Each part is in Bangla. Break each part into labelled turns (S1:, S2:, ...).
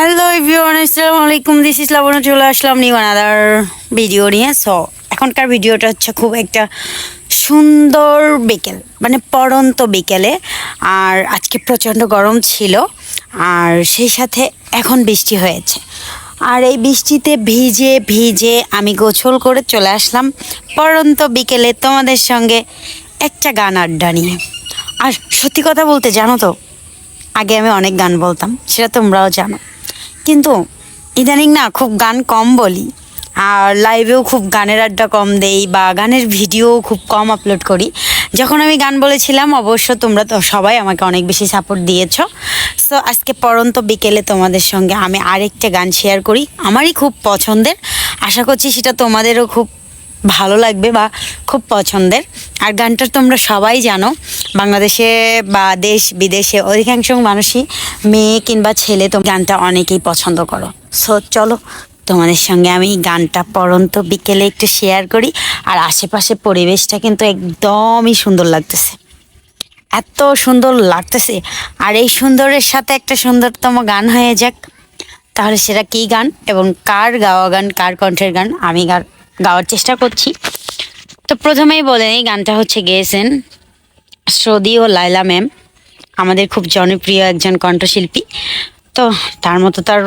S1: হ্যালো এভরিওয়ান আসসালামু আলাইকুম দিস ইস চলে আসলাম নিউ আনাদার ভিডিও নিয়ে সো এখনকার ভিডিওটা হচ্ছে খুব একটা সুন্দর বিকেল মানে পড়ন্ত বিকেলে। আর আজকে প্রচণ্ড গরম ছিল, আর সেই সাথে এখন বৃষ্টি হয়েছে। আর এই বৃষ্টিতে ভিজে ভিজে আমি গোছল করে চলে আসলাম পড়ন্ত বিকেলে তোমাদের সঙ্গে একটা গান আড্ডা নিয়ে। আর সত্যি কথা বলতে জানো তো, আগে আমি অনেক গান বলতাম, সেটা তোমরাও জানো। কিন্তু ইদানিং না খুব গান কম বলি। আর লাইভেও খুব গানের আড্ডা কম দেই বা গানের ভিডিও খুব কম আপলোড করি। যখন আমি গান বলেছিলাম, অবশ্য তোমরা তো সবাই আমাকে অনেক বেশি সাপোর্ট দিয়েছ। সো আজকে পরন্ত বিকেলে তোমাদের সঙ্গে আমি আরেকটা গান শেয়ার করি। আমারই খুব পছন্দের। আশা করছি সেটা তোমাদেরও খুব ভালো লাগবে বা খুব পছন্দের। আর গানটা তোমরা সবাই জানো। বাংলাদেশে বা দেশ বিদেশে অধিকাংশ মানুষই মেয়ে কিংবা ছেলে তো গানটা অনেকেই পছন্দ করো। সো চলো, তোমাদের সঙ্গে আমি গানটা পরন্ত বিকেলে একটু শেয়ার করি আর আশেপাশে পরিবেশটা কিন্তু একদমই সুন্দর লাগতেছে। এত সুন্দর লাগতেছে। আর এই সুন্দরের সাথে একটা সুন্দরতম গান হয়ে যাক। তাহলে সেটা কী গান এবং কার গাওয়া গান, কার কণ্ঠের গান, আমি গাওয়ার চেষ্টা করছি। তো প্রথমেই বলে এই গানটা হচ্ছে গেয়েছেন শ্রদি ও লাইলা ম্যাম আমাদের খুব জনপ্রিয় একজন কণ্ঠশিল্পী। তো তার মতো তার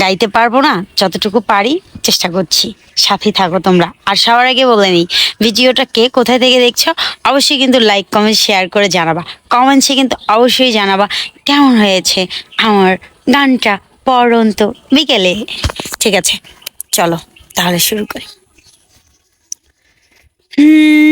S1: গাইতে পারব না যতটুকু পারি চেষ্টা করছি। সাথে থাকো তোমরা। আর সবার আগে বলে নিই ভিডিওটা কে কোথায় থেকে দেখছ অবশ্যই কিন্তু লাইক কমেন্ট শেয়ার করে জানাবা। কমেন্টসে কিন্তু অবশ্যই জানাবা কেমন হয়েছে আমার গানটা পরন্ত বিকেলে। ঠিক আছে চলো তাহলে শুরু করি। হুম,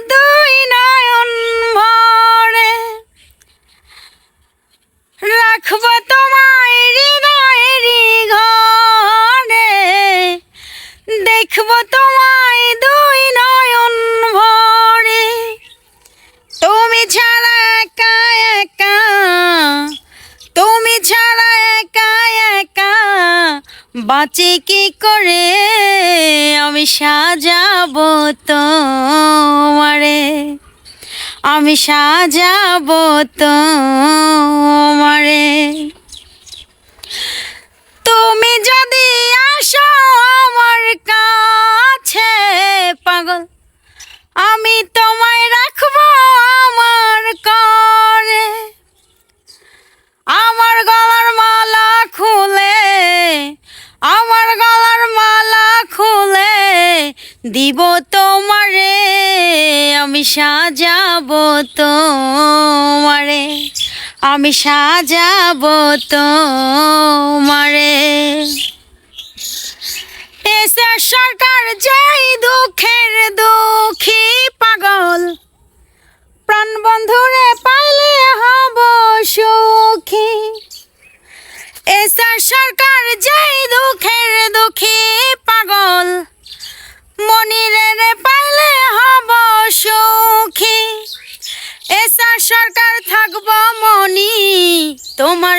S1: দুই নয়ন ভরে। রাখব তোমায় হৃদয়েরই ঘরে। দেখব তোমায় বাঁচে কি করে? আমি সাজাবো তোমারে। আমি সাজাবো তোমারে। তুমি যদি আসো আমার কাছে, পাগল, আমি তোমায় রাখব আমার করে দিব তোমারে, আমি সাজাবো তোমারে, আমি সাজাবো তোমারে। এসে সরকার যাই দুঃখের দুঃখী পাগল, প্রাণ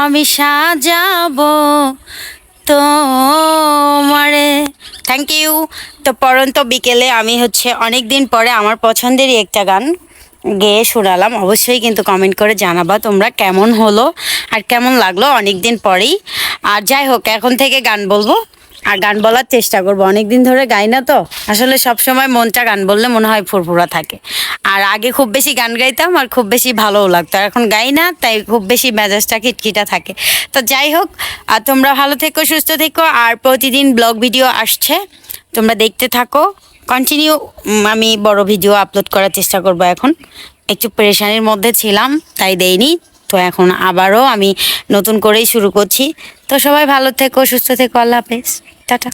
S1: আমি সাজাব তোমারে। থ্যাংক ইউ তো পরন্ত বিকেলে আমি হচ্ছে অনেক দিন পরে আমার পছন্দেরই একটা গান গেয়ে শোনালাম। অবশ্যই কিন্তু কমেন্ট করে জানাবা তোমরা কেমন হলো আর কেমন লাগল অনেক দিন পরেই। আর যাই হোক, এখন থেকে গান বলব। আর গান বলার চেষ্টা করব। অনেক দিন ধরে গাই না তো। আসলে সব সময় মনটা গান বললে মনে হয় ফুরফুরা থাকে। আর আগে খুব বেশি গান গাইতাম আর খুব বেশি ভালোও লাগতো। আর এখন গাই না, তাই খুব বেশি মেজাজটা খিটখিটা থাকে। তো যাই হোক আর তোমরা ভালো থেকো, সুস্থ থেকো। আর প্রতিদিন ব্লগ ভিডিও আসছে। তোমরা দেখতে থাকো। কন্টিনিউ আমি বড় ভিডিও আপলোড করার চেষ্টা করব এখন। একটু পেরেশানির মধ্যে ছিলাম, তাই দেইনি। তো এখন আবারও আমি নতুন করেই শুরু করছি। তো সবাই ভালো থেকো, সুস্থ থেকো, আল্লাহ হাফেজ। টাটা।